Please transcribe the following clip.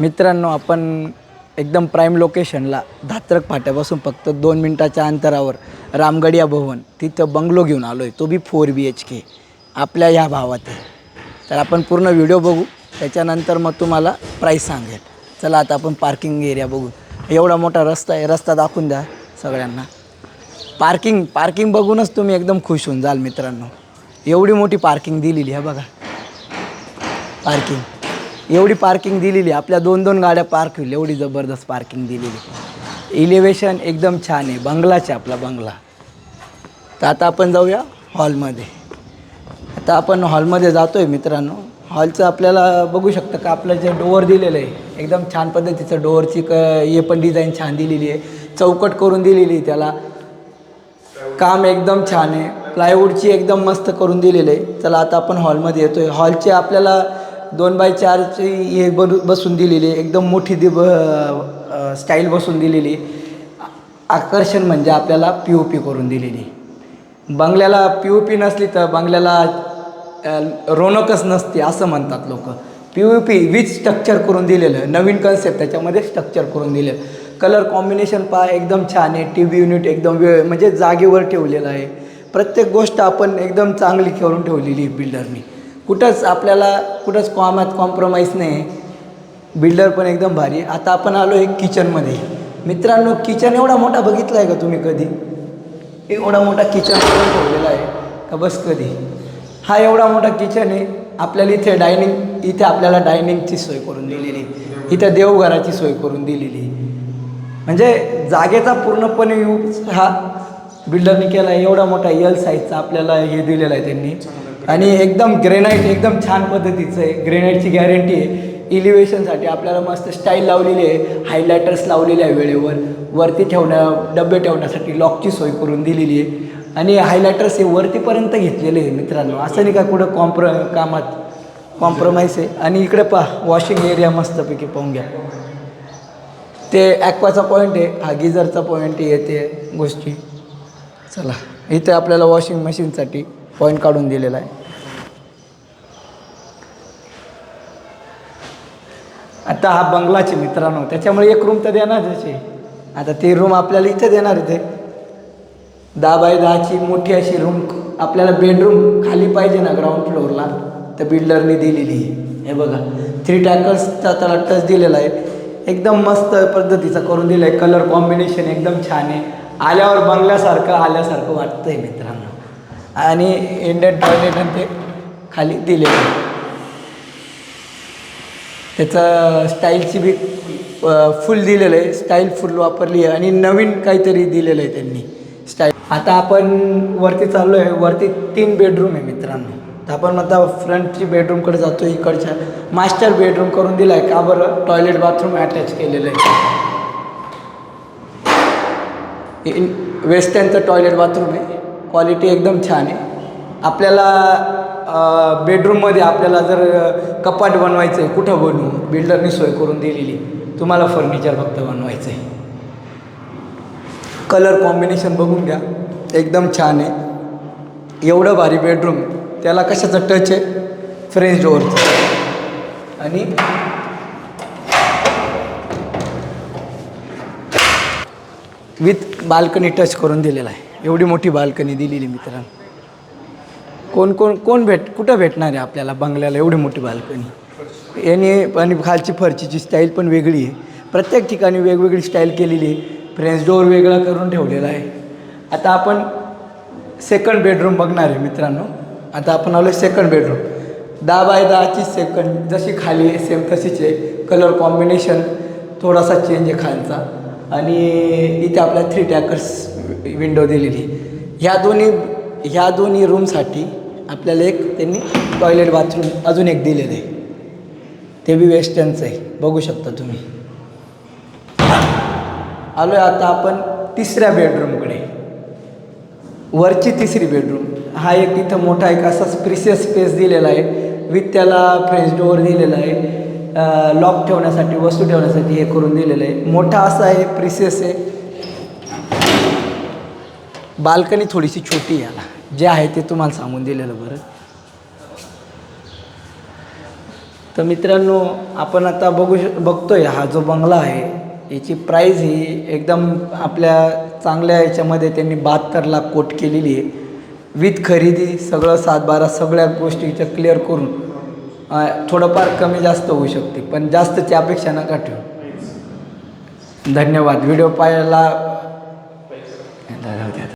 मित्रांनो आपण एकदम प्राईम लोकेशनला धात्रक फाट्यापासून फक्त दोन मिनटाच्या अंतरावर रामगडिया भवन तिथं बंगलो घेऊन आलो आहे तो बी फोर बी एच के आपल्या ह्या भावात आहे तर आपण पूर्ण व्हिडिओ बघू. त्याच्यानंतर मग तुम्हाला प्राईस सांगेल. चला आता आपण पार्किंग एरिया बघू. एवढा मोठा रस्ता आहे. रस्ता दाखवून द्या सगळ्यांना. पार्किंग पार्किंग बघूनच तुम्ही एकदम खुश होऊन जाल मित्रांनो. एवढी मोठी पार्किंग दिलेली आहे बघा. पार्किंग एवढी पार्किंग दिलेली आपल्या दोन दोन गाड्या पार्क होईल एवढी जबरदस्त पार्किंग दिलेली. इलिव्हेशन एकदम छान आहे बंगलाच आहे आपला बंगला. तर आता आपण जाऊया हॉलमध्ये आता आपण हॉलमध्ये जातो आहे मित्रांनो. हॉलचं आपल्याला बघू शकतं का आपलं जे डोअर दिलेलं आहे एकदम छान पद्धतीचं डोअरची क हे पण डिझाईन छान दिलेली आहे. चौकट करून दिलेली आहे त्याला. काम एकदम छान आहे. प्लायवूडची एकदम मस्त करून दिलेलं आहे. चला आता आपण हॉलमध्ये येतो आहे हॉलचे आपल्याला दोन बाय चारची हे बनू बसून दिलेली आहे एकदम मोठी दि स्टाईल बसून दिलेली. आकर्षण म्हणजे आपल्याला पी ओ पी करून दिलेली. बंगल्याला पी ओ पी नसली तर बंगल्याला रोनकच नसते असं म्हणतात लोक. पी ओ पी वीज स्ट्रक्चर करून दिलेलं नवीन कन्सेप्ट त्याच्यामध्ये स्ट्रक्चर करून दिलेलं. कलर कॉम्बिनेशन पहा एकदम छान आहे. टी व्ही युनिट एकदम वेळ म्हणजे जागेवर ठेवलेलं आहे. प्रत्येक गोष्ट आपण एकदम चांगली करून ठेवलेली आहे बिल्डरनी कुठंच आपल्याला कुठंच कॉमात कॉम्प्रोमाइज नाही. बिल्डर पण एकदम भारी. आता आपण आलो आहे किचनमध्ये मित्रांनो किचन एवढा मोठा बघितला आहे का तुम्ही कधी? एवढा मोठा किचन ठेवलेला आहे का बस कधी? हा एवढा मोठा किचन आहे. आपल्याला इथे डायनिंग इथे आपल्याला डायनिंगची सोय करून दिलेली. इथं देवघराची सोय करून दिलेली. म्हणजे जागेचा पूर्णपणे यूज हा बिल्डरने केला आहे एवढा मोठा यल साईजचा आपल्याला हे दिलेला आहे त्यांनी. आणि एकदम ग्रेनाईट एकदम छान पद्धतीचं आहे. ग्रेनाईटची गॅरंटी आहे. इलिव्हेशनसाठी आपल्याला मस्त स्टाईल लावलेली आहे. हायलायटर्स लावलेले आहे वेळेवर. वरती ठेवण्या डबे ठेवण्यासाठी लॉकची सोय करून दिलेली आहे. आणि हायलायटर्स हे वरतीपर्यंत घेतलेले आहे मित्रांनो. असं नाही का कुठं कॉम्प्र कामात कॉम्प्रोमाइज आहे. आणि इकडे पहा वॉशिंग एरिया मस्तपैकी पाहून घ्या. ते ॲक्वाचा पॉईंट आहे. हा गिझरचा पॉईंट येते गोष्टी. चला इथे आपल्याला वॉशिंग मशीनसाठी पॉईंट काढून दिलेला आहे. आता हा बंगलाचे मित्रांनो त्याच्यामुळे एक रूम तर देणारच आहे आता ती रूम आपल्याला इथे देणार आहे ते. दहा बाय दहाची मोठी अशी रूम आपल्याला बेडरूम खाली पाहिजे ना ग्राउंड फ्लोअरला तर बिल्डरने दिलेली आहे. हे बघा थ्री टॅकल्सचा त्याला टच दिलेला आहे. एकदम मस्त पद्धतीचा करून दिला आहे कलर कॉम्बिनेशन एकदम छान आहे. आल्यावर बंगल्यासारखं आल्यासारखं वाटतं आहे मित्रांनो. आणि इंडियन टॉयलेट आणि ते खाली दिलेलं आहे. त्याचं स्टाईलची बी फुल दिलेलं आहे. स्टाईल फुल वापरली आहे. आणि नवीन काहीतरी दिलेलं आहे त्यांनी. स्टाईल. आता आपण वरती चाललो आहे वरती तीन बेडरूम आहे मित्रांनो. तर आपण आता फ्रंटची बेडरूमकडे जातो इकडच्या. मास्टर बेडरूम करून दिला आहे का बरं? टॉयलेट बाथरूम अटॅच केलेलं आहे. वेस्टर्नचं टॉयलेट बाथरूम आहे. क्वालिटी एकदम छान आहे. आपल्याला बेडरूममध्ये आपल्याला जर कपाट बनवायचं आहे कुठं बनवू बिल्डरनी सोय करून दिलेली. तुम्हाला फर्निचर फक्त बनवायचं आहे कलर कॉम्बिनेशन बघून घ्या. एकदम छान आहे. एवढं भारी बेडरूम त्याला कशाचं टच आहे? फ्रेंच डोअरचं आणि विथ बाल्कनी टच करून दिलेला आहे. एवढी मोठी बाल्कनी दिलेली मित्रांनो. कोण कोण कोण भेट कुठं भेटणार आहे आपल्याला बंगल्याला एवढी मोठी बाल्कनी? याने आणि खालची फरचीची स्टाईल पण वेगळी आहे. प्रत्येक ठिकाणी वेगवेगळी स्टाईल केलेली आहे. फ्रेंच डोअर वेगळा करून ठेवलेला आहे. आता आपण सेकंड बेडरूम बघणार आहे मित्रांनो. आता आपण आलो सेकंड बेडरूम दहा बाय दहाची सेकंड जशी खाली आहे सेम तशीच आहे. कलर कॉम्बिनेशन थोडासा चेंज आहे खालचा. आणि इथे आपल्या थ्री टॅकर्स विंडो दिलेली आहे. ह्या दोन्ही ह्या दोन्ही रूमसाठी आपल्याला एक त्यांनी टॉयलेट बाथरूम अजून एक दिलेलं आहे. ते बी वेस्टर्नचं आहे. बघू शकता तुम्ही. आलो आहे आता आपण तिसऱ्या बेडरूमकडे वरची तिसरी बेडरूम हा एक तिथं मोठा एक असा स्प्रिसियस स्पेस दिलेला आहे. विथ त्याला फ्रेंच डोअर दिलेला आहे. लॉक ठेवण्यासाठी वस्तू ठेवण्यासाठी हे करून दिलेलं आहे. मोठा असा आहे प्रिसियस आहे. बाल्कनी थोडीशी छोटी आहे. याला जे आहे ते तुम्हाला सांगून दिलेलं बरं. तर मित्रांनो आपण आता बघू श बघतोय हा जो बंगला आहे याची प्राईज ही एकदम आपल्या चांगल्या याच्यामध्ये त्यांनी बहात्तर लाख कोट केलेली आहे. विथ खरेदी सगळं सात बारा सगळ्या गोष्टी इथं क्लिअर करून थोडंफार कमी जास्त होऊ शकते पण जास्तची अपेक्षा नका ठेवू. धन्यवाद. व्हिडिओ पाहायला